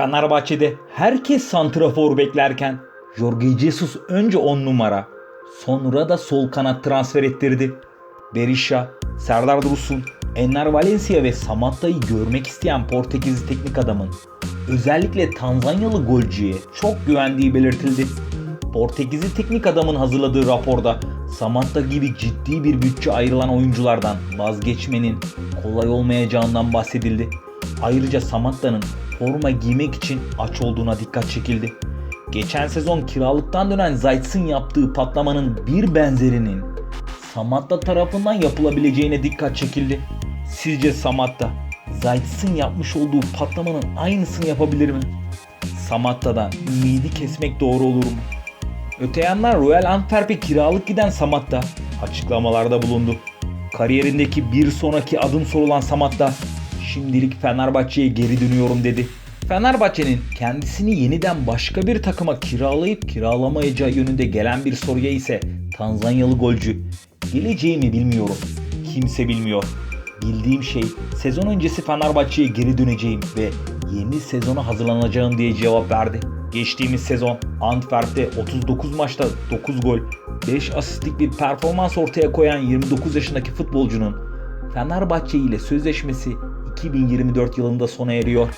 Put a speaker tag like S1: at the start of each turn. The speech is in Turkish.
S1: Fenerbahçe'de herkes santrafor beklerken Jorge Jesus önce 10 numara sonra da sol kanat transfer ettirdi. Berisha, Serdar Dursun, Enner Valencia ve Samatta'yı görmek isteyen Portekizli teknik adamın özellikle Tanzanyalı golcüye çok güvendiği belirtildi. Portekizli teknik adamın hazırladığı raporda Samatta gibi ciddi bir bütçe ayrılan oyunculardan vazgeçmenin kolay olmayacağından bahsedildi. Ayrıca Samatta'nın forma giymek için aç olduğuna dikkat çekildi. Geçen sezon kiralıktan dönen Zayt'sın yaptığı patlamanın bir benzerinin Samatta tarafından yapılabileceğine dikkat çekildi. Sizce Samatta Zayt'sın yapmış olduğu patlamanın aynısını yapabilir mi? Samatta'dan ümidi kesmek doğru olur mu? Öte yandan Royal Antwerp'e kiralık giden Samatta açıklamalarda bulundu. Kariyerindeki bir sonraki adım sorulan Samatta şimdilik Fenerbahçe'ye geri dönüyorum dedi. Fenerbahçe'nin kendisini yeniden başka bir takıma kiralayıp kiralamayacağı yönünde gelen bir soruya ise Tanzanyalı golcü geleceğimi bilmiyorum. Kimse bilmiyor. Bildiğim şey sezon öncesi Fenerbahçe'ye geri döneceğim ve yeni sezona hazırlanacağım diye cevap verdi. Geçtiğimiz sezon Antwerp'te 39 maçta 9 gol, 5 asistlik bir performans ortaya koyan 29 yaşındaki futbolcunun Fenerbahçe ile sözleşmesi 2024 yılında sona eriyor.